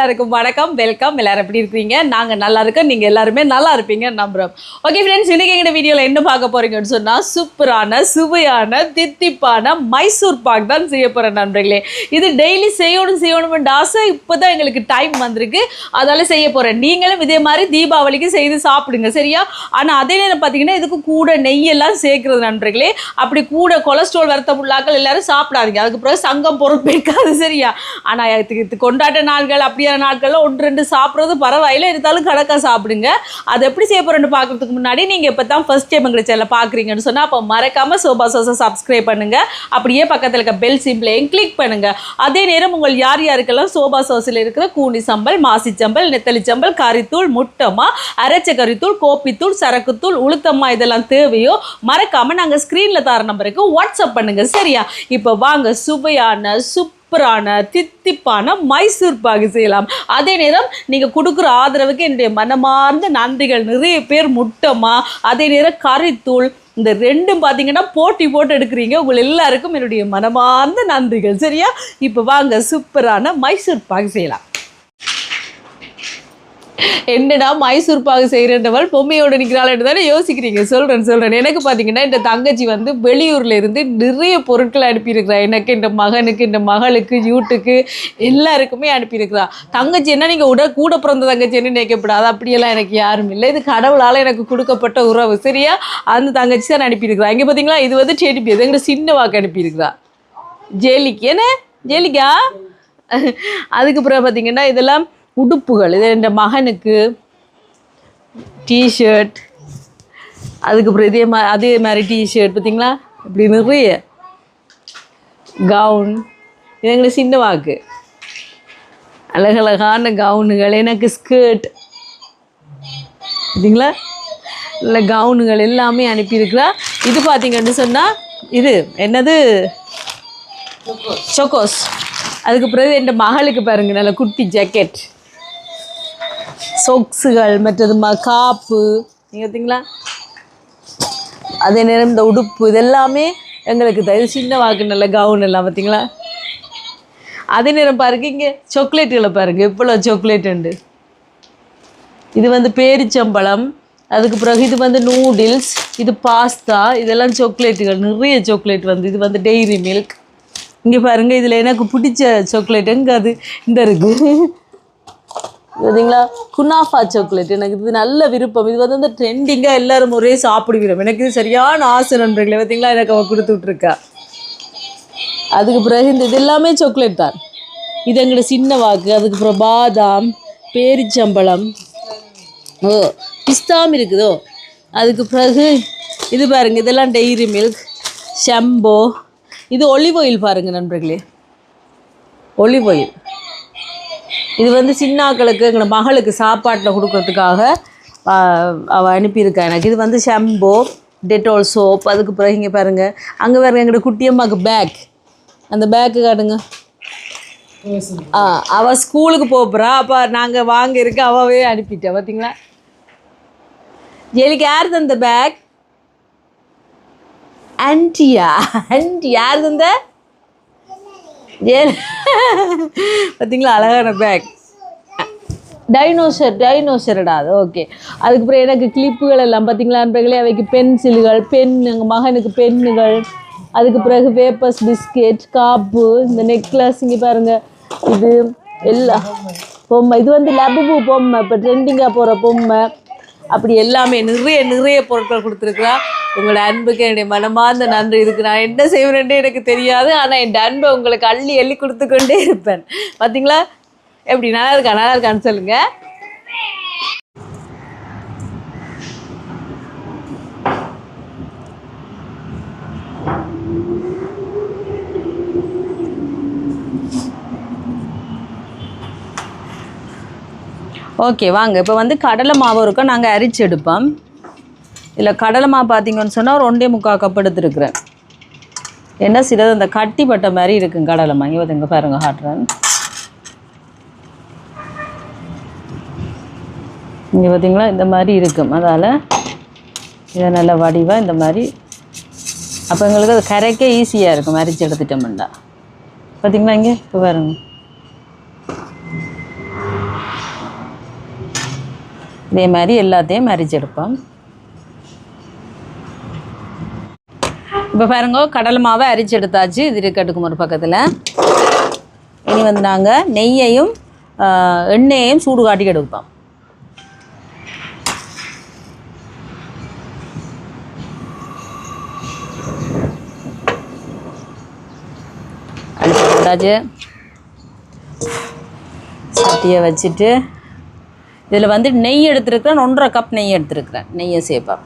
எல்லாருக்கும் வணக்கம் வெல்கம் எல்லாரும் எப்படி இருக்கீங்க நாங்கள் நல்லா இருக்கோம். நீங்கள் எல்லாருமே நல்லா இருப்பீங்க நம்புகிறோம் ஓகே ஃப்ரெண்ட்ஸ் இன்னைக்கு எங்கள் வீடியோவில் என்ன பார்க்க போறீங்கன்னு சொன்னால் சூப்பரான சுவையான தித்திப்பான மைசூர் பாக் தான் செய்ய போகிறேன் நண்பர்களே. இது டெய்லி செய்யணும் செய்யணும்னு ஆசை இப்போ தான் எங்களுக்கு டைம் வந்திருக்கு. அதால செய்ய போகிறேன் நீங்களும் இதே மாதிரி தீபாவளிக்கு செய்து சாப்பிடுங்க சரியா? ஆனால் அதே நேரம் பார்த்தீங்கன்னா இதுக்கு கூட நெய்யெல்லாம் சேர்க்குறது நண்பர்களே. அப்படி கூட கொலஸ்ட்ரால் வருத்தம் உள்ளாக்கள் எல்லாரும் சாப்பிடாதீங்க. அதுக்கு பிறகு சங்கம் பொறுப்பேற்காது சரியா? ஆனால் இதுக்கு இது கொண்டாட்ட அப்படியே சில நாட்களில் ஒன்று ரெண்டு சாப்பிட்றது பரவாயில்ல. இருந்தாலும் கணக்காக சாப்பிடுங்க. அது எப்படி செய்ய போகிறேன்னு பார்க்கறதுக்கு முன்னாடி நீங்கள் இப்போ தான் ஃபர்ஸ்ட் டைம் எங்களை சேனல் பார்க்குறீங்கன்னு சொன்னால் அப்போ மறக்காமல் சோபா சோசா சப்ஸ்கிரைப் பண்ணுங்கள் அப்படியே பக்கத்தில் இருக்க பெல் சிம்பிளையும் கிளிக் பண்ணுங்கள் அதே நேரம் உங்கள் யார் யாருக்கெல்லாம் சோபா சோஸில் இருக்கிற கூனி சம்பல் மாசி சம்பல் நெத்தலி சம்பல் கறித்தூள் முட்டமா அரைச்ச கறித்தூள் கோப்பித்தூள் சரக்குத்தூள் உளுத்தம்மா இதெல்லாம் தேவையோ மறக்காமல் நாங்கள் ஸ்க்ரீனில் தர நம்பருக்கு வாட்ஸ்அப் பண்ணுங்கள் சரியா? இப்போ வாங்க சுவையான சூப்பரான தித்திப்பான மைசூர் பாகு செய்யலாம். அதே நேரம் நீங்கள் கொடுக்குற ஆதரவுக்கு என்னுடைய மனமார்ந்த நன்றிகள். நிறைய பேர் முட்டமா அதே நேரம் கறித்தூள் இந்த ரெண்டும் பார்த்தீங்கன்னா போட்டி போட்டு எடுக்கிறீங்க. உங்கள் எல்லாருக்கும் என்னுடைய மனமார்ந்த நன்றிகள். சரியா? இப்போ வாங்க சூப்பரான மைசூர் பாகு செய்யலாம். என்னடா மைசூர் பாகு செய்கிறவள் பொம்மையோட நிற்கிறாள் தானே யோசிக்கிறீங்க. சொல்கிறேன் சொல்கிறேன் எனக்கு பார்த்தீங்கன்னா இந்த தங்கச்சி வந்து வெளியூரில் இருந்து நிறைய பொருட்களை அனுப்பியிருக்கிறா. எனக்கு இந்த மகனுக்கு இந்த மகளுக்கு யூட்டுக்கு எல்லாருக்குமே அனுப்பியிருக்கிறா. தங்கச்சி என்ன நீங்கள் உட கூட பிறந்த தங்கச்சின்னு நினைக்கப்படாது அப்படியெல்லாம் எனக்கு யாரும் இல்லை. இது கடவுளால் எனக்கு கொடுக்கப்பட்ட உறவு. சரியா? அந்த தங்கச்சி தான் அனுப்பியிருக்கிறா. இங்கே பார்த்தீங்களா இது வந்து செடி இது எங்கிட்ட சின்ன வாக்கு அனுப்பியிருக்கிறா. ஜேலிக்கு. என்ன? ஜேலிக்கா? அதுக்கப்புறம் பார்த்தீங்கன்னா இதெல்லாம் உடுப்புகள். இது என் மகனுக்கு டிஷர்ட் அதுக்கப்புறம் இதே மா அதே மாதிரி டிஷர்ட் பார்த்தீங்களா? இப்படி நிறைய. கவுன் இது எங்களுக்கு சின்ன வாக்கு. அழகழகான கவுனுகள் எனக்கு ஸ்கர்ட் பார்த்தீங்களா? இல்லை கவுனுகள் எல்லாமே அனுப்பியிருக்கிறா இது பார்த்தீங்கன்னு சொன்னால் இது என்னது? சொக்கோஸ் அதுக்கு பிறகு என் மகளுக்கு பாருங்கள் நல்ல குட்டி ஜாக்கெட் சொக்ஸுகள் மற்றது ம காப்பு நீங்கள் பார்த்தீங்களா அதே நேரம் இந்த உடுப்பு இதெல்லாமே எங்களுக்கு தயவு சின்ன வாக்கு நல்ல கவுன் எல்லாம் பார்த்தீங்களா அதே நேரம் பாருங்க இங்கே சாக்லேட்டுகளை பாருங்க எவ்வளோ சாக்லேட் உண்டு. இது வந்து பேரிச்சம்பழம் அதுக்கு பிறகு இது வந்து நூடுல்ஸ் இது பாஸ்தா இதெல்லாம் சாக்லேட்டுகள் நிறைய சாக்லேட் வந்து இது வந்து டெய்ரி மில்க் இங்கே பாருங்க இதில் எனக்கு பிடிச்ச சாக்லேட் எங்கே அது? இந்த இருக்குது பார்த்தீங்களா குனாஃபா சாக்லேட் எனக்கு இது நல்ல விருப்பம். இது வந்து அந்த ட்ரெண்டிங்காக எல்லாரும் ஒரே சாப்பிடுகிறோம். எனக்கு இது சரியான ஆசை நண்பர்களே. பார்த்தீங்களா எனக்கு அவன் கொடுத்து விட்ருக்கா அதுக்கு பிறகு இந்த இது எல்லாமே சாக்லேட் தான். இது எங்களோட சின்ன வாக்கு. அதுக்கு அப்புறம் பாதாம் பேரிச்சம்பழம். ஓ பிஸ்தாம் இருக்குதோ? அதுக்கு பிறகு இது பாருங்கள் இதெல்லாம் டெய்ரி மில்க் ஷம்போ இது ஒலிவ் ஆயில் பாருங்கள் நண்பர்களே. ஒலிவ் ஆயில் இது வந்து சின்னாக்களுக்கு எங்களோட மகளுக்கு சாப்பாட்டில் கொடுக்கறதுக்காக அவள் அவ அனுப்பியிருக்கா எனக்கு. இது வந்து ஷம்போ டெட்டால் சோப் அதுக்கு பிறகு இங்கே பாருங்கள் அங்கே பாருங்க எங்களோட குட்டியம்மாக்கு பேக் அந்த பேக்கு காட்டுங்க. ஆ அவள் ஸ்கூலுக்கு போகிறா அப்போ நாங்கள் வாங்க அவவே அனுப்பிட்டா. பார்த்தீங்களா ஜெலிக்கு யார் தந்த பேக் ஆன்டியா? ஆன்டி யார் தந்த? ஜெல் பார்த்தீங்களா அழகான பேக் டைனோசர் டைனோசரடா அது? ஓகே அதுக்கப்புறம் எனக்கு கிளிப்புகள் எல்லாம் பார்த்தீங்களா அன்பர்களே அவைக்கு பென்சில்கள் பென் எங்கள் மகனுக்கு பென்னுகள் அதுக்கு பிறகு வேப்பர்ஸ் பிஸ்கெட் காப்பு இந்த நெக்லஸ் இங்கே பாருங்கள் இது எல்லாம் பொம்மை. இது வந்து லபுபு பொம்மை. இப்போ ட்ரெண்டிங்காக போகிற பொம்மை. அப்படி எல்லாமே நிறைய நிறைய பொருட்கள் கொடுத்துருக்குறா. உங்களோட அன்புக்கு என்னுடைய மனமார்ந்த நன்றி. இருக்கு நான் என்ன செய்வேன்ட்டு எனக்கு தெரியாது. ஆனால் என் அன்பை உங்களுக்கு அள்ளி அள்ளி கொடுத்து கொண்டே இருப்பேன். பார்த்தீங்களா எப்படி நல்லா இருக்கா? நல்லா இருக்கான்னு சொல்லுங்கள் ஓகே வாங்க. இப்போ வந்து கடலை மாவு இருக்கும் நாங்கள் அரிச்சு எடுப்போம். இதில் கடலை மாவு பார்த்தீங்கன்னு சொன்னால் ஒரு ஒன்றே முக்கால் கப் எடுத்துருக்குறேன். என்ன சிலது? அந்த கட்டி பட்ட மாதிரி இருக்கும் கடலை மாவு. இங்கே இங்கே பாருங்க காட்டுறேன் இங்கே பார்த்தீங்களா இந்த மாதிரி இருக்கும். அதால் இதை நல்ல வடிவாக இந்த மாதிரி. அப்போ எங்களுக்கு அது கரைக்க ஈஸியாக இருக்கும். அரிச்சு எடுத்துட்டோம்டா பார்த்தீங்களா இங்கே? இப்போ பாருங்கள் இதே மாதிரி எல்லாத்தையும் அரிச்செடுப்போம் இப்போ பாருங்க கடலை மாவை அரிச்சு எடுத்தாச்சு. இது இருக்கட்டுக்கும் ஒரு பக்கத்தில். இனி வந்து நாங்கள் நெய்யையும் ஆஹ், எண்ணெயையும் சூடு காட்டி எடுப்போம். அடிச்சு போட்டாச்சு சட்டியை வச்சுட்டு இதில் வந்து நெய் எடுத்துருக்கிறேன் ஒன்றரை கப் நெய் எடுத்துருக்கிறேன். நெய்யை சேர்ப்பேன்.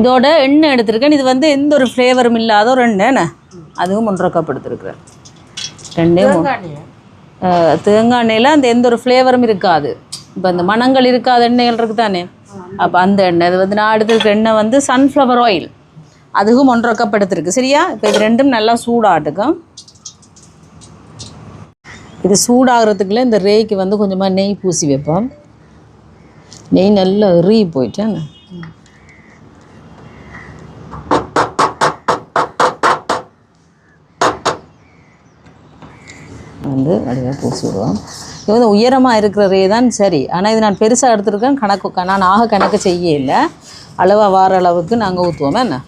இதோட எண்ணெய் எடுத்திருக்கேன். இது வந்து எந்த ஒரு ஃப்ளேவரும் இல்லாத ஒரு எண்ணெய். என்ன? அதுவும் ஒன்றரை கப் எடுத்திருக்கிறேன். ரெண்டே தேங்காய் எண்ணெயில் அந்த எந்த ஒரு ஃப்ளேவரும் இருக்காது. இப்போ இந்த மணங்கள் இருக்காத எண்ணெய்கள் இருக்குது தானே அப்போ அந்த எண்ணெய். இது வந்து நான் எடுத்திருக்க எண்ணெய் வந்து சன்ஃப்ளவர் ஆயில் அதுவும் ஒன்றரை கப் எடுத்துருக்கு சரியா? இப்போ இது ரெண்டும் நல்லா சூடாட்டுக்கும் இது சூடாகிறதுக்குள்ள இந்த ரேய்க்கு வந்து கொஞ்சமாக நெய் பூசி வைப்போம். நெய் நல்லா எறி போயிட்டேன் வந்து அப்படியே பூசி விடுவோம். இது வந்து உயரமாக இருக்கிற ரே தான் சரி. ஆனால் இது நான் பெருசாக எடுத்துருக்கேன். கணக்கு நான் ஆக கணக்கு செய்ய இல்லை அளவாக வார அளவுக்கு நாங்கள் ஊற்றுவோம் என்ன?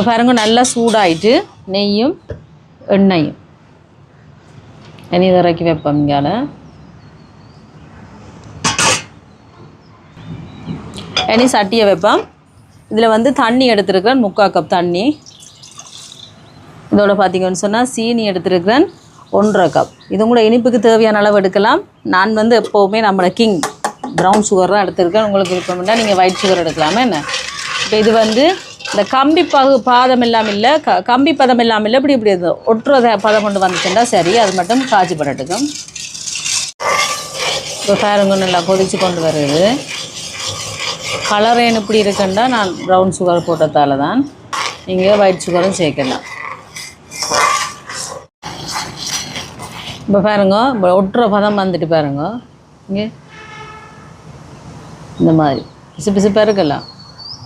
இப்போ பாருங்க நல்லா சூடாயிட்டு நெய்யும் எண்ணெயும் எண்ணெய் இறக்கி வைப்போம் இங்கால எண்ணெய் சட்டியை வைப்போம் இதில் வந்து தண்ணி எடுத்துருக்கேன் முக்கால் கப் தண்ணி இதோட பார்த்தீங்கன்னு சொன்னால் சீனி எடுத்துருக்கிறேன் ஒன்றரை கப் இது கூட இனிப்புக்கு தேவையான அளவு எடுக்கலாம் நான் வந்து எப்போவுமே நம்மளை கிங் ப்ரௌன் சுகர் தான் எடுத்துருக்கேன் உங்களுக்கு விருப்பம்னா நீங்கள் ஒயிட் சுகர் எடுக்கலாமே என்ன இப்போ இது வந்து இந்த கம்பி பகு பாதம் இல்லாமல் இல்லை க கம்பி பதம் இல்லாமல் இல்லை இப்படி இப்படி இது ஒட்டுறத பதம் கொண்டு வந்துச்சுன்னா சரி அது மட்டும் காய்ச்சி படட்டுக்கும் இப்போ பாருங்க நல்லா கொதித்து கொண்டு வருது. கலர் ஏன் இப்படி இருக்குன்னா நான் ப்ரௌன் சுகர் போட்டதால தான் நீங்கள் ஒயிட் சுகரும் சேர்க்கலாம். இப்போ பாருங்க இப்போ ஒட்டுற பதம் வந்துட்டு பாருங்க. இங்கே. இந்த மாதிரி. பிசு பிசுப்பாக இருக்கலாம்.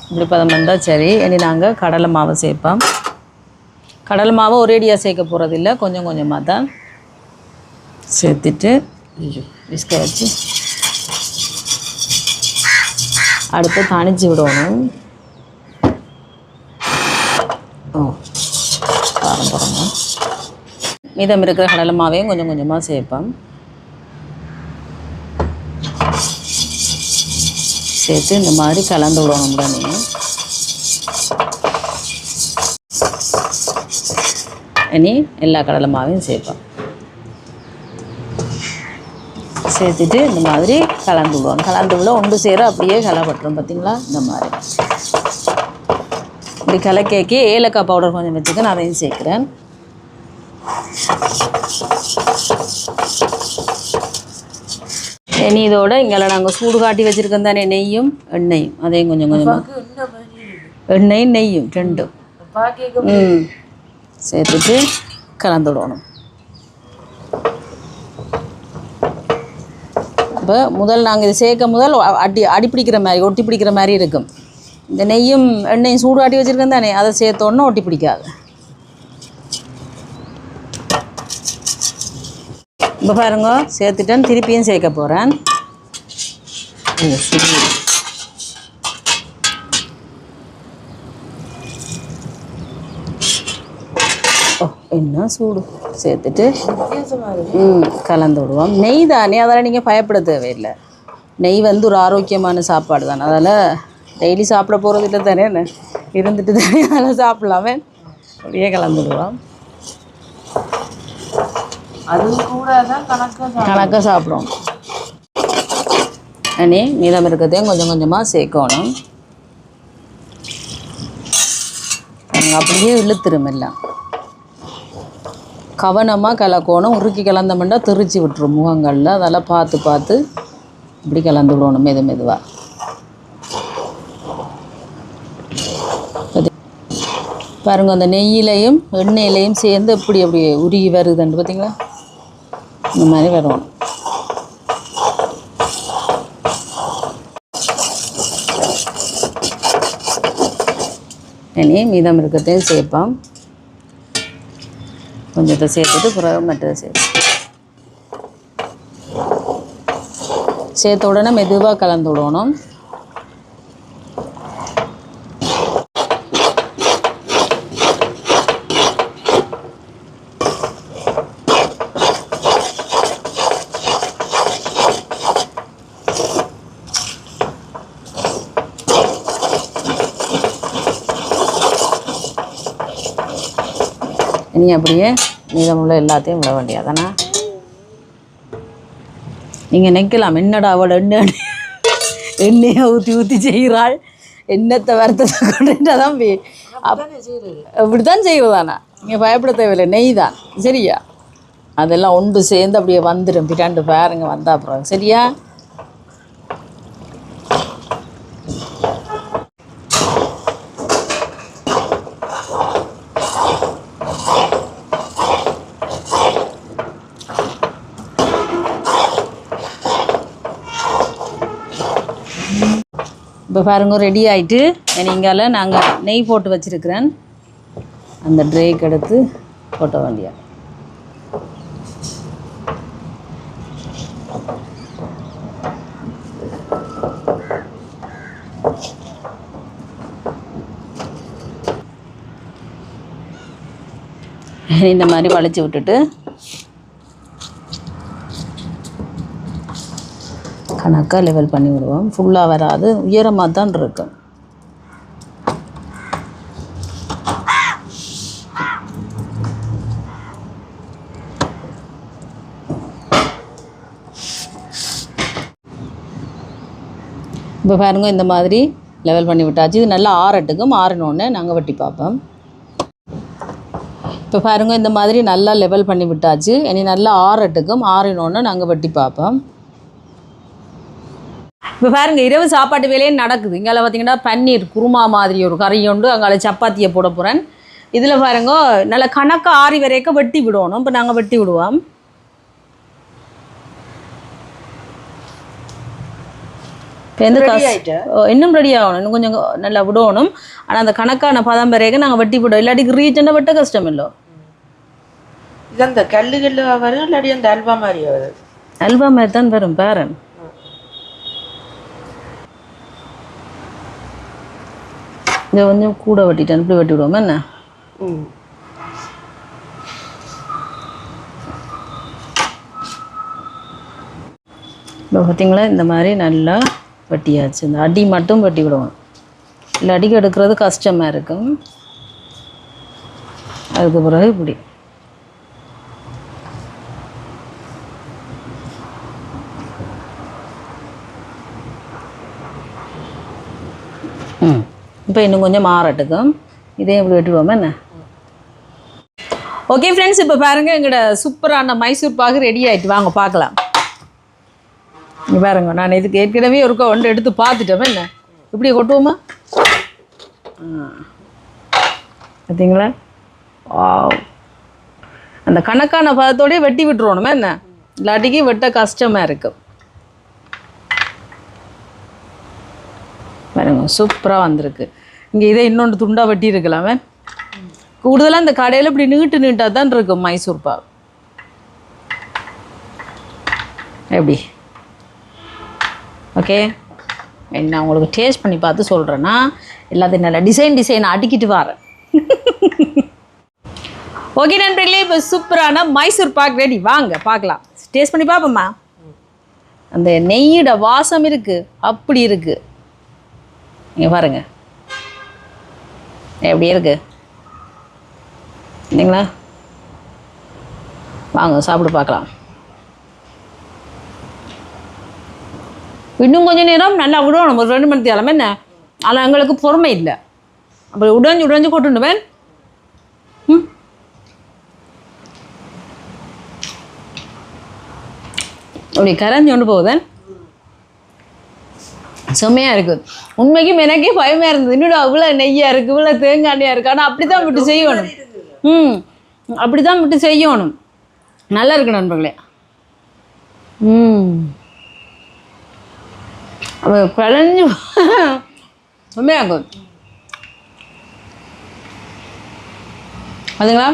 இப்படி பதம் வந்தால் சரி. இனி நாங்கள் கடலை மாவை சேர்ப்போம். கடலை மாவை ஒரேடியாக சேர்க்க போகிறதில்ல கொஞ்சம் கொஞ்சமாக தான் சேர்த்துட்டு விஸ்க வச்சு அடுத்து தனிச்சு விடணும். ஓ மீதம் இருக்கிற கடலை மாவையும் கொஞ்சம் கொஞ்சமாக சேர்ப்பேன் சேர்த்து இந்த மாதிரி கலந்து விடணும் உடனே இனி எல்லா கடலை மாவையும் சேர்ப்போம். சேர்த்துட்டு இந்த மாதிரி கலந்து விடுவோம். கலந்து விட ஒன்று சேர அப்படியே கலப்பட்டுரும் பார்த்தீங்களா? இந்த மாதிரி. இப்படி கலக்கேக்கி ஏலக்காய் பவுடர் கொஞ்சம் வச்சுக்க நான் அதையும் சேர்க்குறேன். இனி இதோட இங்கே நாங்கள் சூடு காட்டி வச்சுருக்கோம் தானே நெய்யும் எண்ணெயும். அதையும் கொஞ்சம் கொஞ்சமாக எண்ணெயும் நெய்யும் ரெண்டும். ம். சேர்த்துட்டு கலந்து விடணும் இப்போ முதல் நாங்கள் இது சேர்க்க முதல் அடி அடி பிடிக்கிற மாதிரி ஒட்டி பிடிக்கிற மாதிரி இருக்கும். இந்த நெய்யும் எண்ணெயும் சூடு ஆட்டி வச்சுருக்கேன் தானே அதை சேர்த்தோன்னே ஒட்டி பிடிக்காது. இப்போ பாருங்க சேர்த்துட்டேன் திருப்பியும் சேர்க்க போகிறேன் ஓ என்ன சூடு? சேர்த்துட்டு ம் கலந்து விடுவோம். நெய் தானே அதெல்லாம் நீங்கள் பயப்பட தேவையில்லை. நெய் வந்து ஒரு ஆரோக்கியமான சாப்பாடு தானே. அதில் டெய்லி சாப்பிட போகிறது இல்லை தானே இருந்துட்டு தானே அதெல்லாம் சாப்பிட்லாமே. அப்படியே கலந்து விடுவோம். கணக்காக சாப்பிடும் அனி மீதம் இருக்கிறதையும் கொஞ்சம் கொஞ்சமாக சேர்க்கணும். அப்படியே இழுத்துருமில்லாம் கவனமாக கலக்கணும். உருக்கி கலந்தோம்னா திரிச்சு விட்டுரும் முகங்களில். அதெல்லாம் பார்த்து பார்த்து இப்படி கலந்து விடணும் மெது மெதுவாக பாருங்க அந்த நெய்யிலையும் எண்ணெயிலையும் சேர்ந்து எப்படி அப்படி உருகி வருதுன்னு பார்த்தீங்களா இந்த மாதிரி வரும். இனி மீதம் இருக்கிறதையும் சேர்ப்போம். கொஞ்சத்தை சேர்த்துட்டு பிறகு மற்றதை சேர்த்து சேர்த்த உடனே மெதுவாக கலந்து விடணும். இனி அப்படியே மீதமுள்ள எல்லாத்தையும் விட வேண்டியதானே நீங்கள் நிற்கலாம் என்னடா அவள் எண்ணெய் எண்ணெயை ஊற்றி ஊற்றி செய்கிறாள்? எண்ணத்தை வருத்தத்தை கொண்டுட்டு தான் அப்படி தான் செய்வதானா? நீங்கள் பயப்பட தேவையில்லை நெய் தான் சரியா? அதெல்லாம் ஒன்று சேர்ந்து அப்படியே வந்துடும் பின்னாண்டு பாருங்க வந்தா அப்புறம் சரியா? இப்போ பாருங்க ரெடி ஆகிட்டு நீங்கால நாங்கள் நெய் போட்டு வச்சிருக்கிறேன். அந்த ட்ரேக்கு எடுத்து போட்ட வேண்டிய இந்த மாதிரி வளைச்சி விட்டுட்டு கணக்காக லெவல் பண்ணி விடுவோம். ஃபுல்லாக வராது. உயரமாக தான் இருக்கும் இப்போ பாருங்க இந்த மாதிரி லெவல் பண்ணி விட்டாச்சு. இது நல்லா ஆறட்டுக்கும் ஆறினோடனே நாங்கள் வெட்டி பார்ப்போம். இப்போ பாருங்க இந்த மாதிரி நல்லா லெவல் பண்ணி விட்டாச்சு. இனி நல்லா ஆறட்டுக்கும் ஆறினோடனே நாங்கள் வெட்டி பார்ப்போம். இப்போ பாருங்க இரவு சாப்பாட்டு வேலையே நடக்குது. இங்கே பார்த்தீங்கன்னா பன்னீர் குருமா மாதிரி ஒரு கறி உண்டு. அங்கால சப்பாத்தியை போட போகிறேன் இதில் பாருங்க நல்ல கணக்காக ஆறி வரைக்கும் வெட்டி விடணும். இப்போ நாங்கள் வெட்டி விடுவோம். இப்போ எந்த இன்னும் ரெடி ஆகணும். இன்னும் கொஞ்சம் நல்லா விடணும். ஆனால் அந்த கணக்கான பதம் வரைக்கும் நாங்கள் வெட்டி விடுவோம். இல்லாட்டி ரீச்சண்டாக வெட்ட கஷ்டம் இல்லை? இது அந்த கல்லு கல்லு வரும் இல்லாட்டி அந்த அல்வா மாதிரி வருது? அல்வா மாதிரி தான் வரும் பேரன். இதை கொஞ்சம் கூட வெட்டிட்டேன் இப்படி வெட்டி விடுவோமா என்ன? இப்போ பார்த்தீங்களா இந்த மாதிரி நல்லா வெட்டியாச்சு. இந்த அடி மட்டும் வெட்டி விடுவோம். இல்லை அடிக்கு எடுக்கிறது கஷ்டமாக இருக்கும். அதுக்கு பிறகு இப்படி. இப்போ இன்னும் கொஞ்சம் மாறட்டுக்கும் இதையும் இப்படி வெட்டிடுவோமா என்ன? ஓகே ஃப்ரெண்ட்ஸ் இப்போ பாருங்க எங்களோட சூப்பரான மைசூர் பாகு ரெடி ஆயிட்டு. வாங்க பார்க்கலாம். இங்கே பாருங்க நான் இதுக்கு ஏற்கனவே ஒருக்கா ஒன்று எடுத்து பார்த்துட்டேன் என்ன? இப்படி கொட்டுவோமா? பார்த்தீங்களா வாவ் அந்த கணக்கான பதத்தோடய வெட்டி விட்டுருவோணுமே என்ன? இல்லாட்டிக்கு வெட்ட கஷ்டமாக இருக்கும் பாருங்க சூப்பராக வந்திருக்கு. இங்கே இதே இன்னொன்று துண்டாக வெட்டி இருக்கலாமே கூடுதலாக இந்த கடையில் இப்படி நீட்டு நீட்டாக தான் இருக்கும் மைசூர் பாகு. எப்படி? ஓகே. நான் உங்களுக்கு டேஸ்ட் பண்ணி பார்த்து சொல்கிறேன்னா எல்லாத்தையும் நல்லா டிசைன் டிசைன் அடிக்கிட்டு வரேன். ஓகே நண்பர்களே இப்போ சூப்பரான மைசூர் பாக் ரெடி வாங்க பார்க்கலாம். டேஸ்ட் பண்ணி பார்ப்போம்மா அந்த நெய்யோட வாசம் இருக்குது அப்படி இருக்குது நீங்கள் பாருங்கள் எப்படி இருக்கு? இல்லைங்களா? வாங்க சாப்பிட்டு பார்க்கலாம். இன்னும் கொஞ்சம் நேரம் நல்லா விடணும் ஒரு ரெண்டு மணி தேவை என்ன? ஆனால் எங்களுக்கு பொறுமை இல்லை. அப்படி உடஞ்சு உடஞ்சு கொட்டுண்டுவேன் ம்? அப்படி கரைஞ்சு கொண்டு போகுதேன். செம்மையாக இருக்குது உண்மைக்கும் எனக்கே பயமாக இருந்தது. இன்னும் அவ்வளோ நெய்யாக இருக்குது இவ்வளோ தேங்காய் இருக்குது ஆனால் அப்படி தான் விட்டு செய்யணும். ம். அப்படி தான் விட்டு செய்யணும். நல்லா இருக்கு நண்பர்களே. ம். பிழைஞ்சு செம்மையாக இருக்கும் அதுங்களா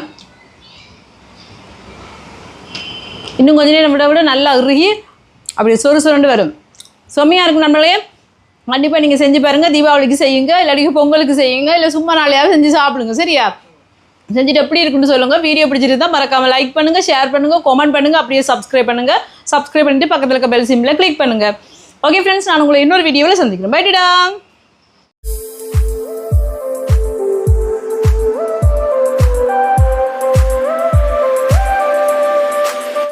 இன்னும் கொஞ்ச நேரம் விட விட நல்லா இறுகி அப்படி சொறு சொருண்டு வரும். செம்மையாக இருக்கும் நம்மளே கண்டிப்பாக நீங்கள் செஞ்சு பாருங்கள் தீபாவளிக்கு செய்யுங்க இல்லாட்டி பொங்கலுக்கு செய்யுங்க இல்லை சும்மா நாளையாவது செஞ்சு சாப்பிடுங்க சரியா? செஞ்சுட்டு எப்படி இருக்குன்னு சொல்லுங்க. வீடியோ பிடிச்சிருந்தா மறக்காம லைக் பண்ணுங்க ஷேர் பண்ணுங்க கமெண்ட் பண்ணுங்க அப்படியே சப்ஸ்கிரைப் பண்ணுங்க. சப்ஸ்கிரைப் பண்ணிட்டு பக்கத்தில் இருக்க பெல் சிம்ல கிளிக் பண்ணுங்க. ஓகே ஃப்ரெண்ட்ஸ் நான் உங்களை இன்னொரு வீடியோவில் சந்திக்கிறேன். பைட்டிடா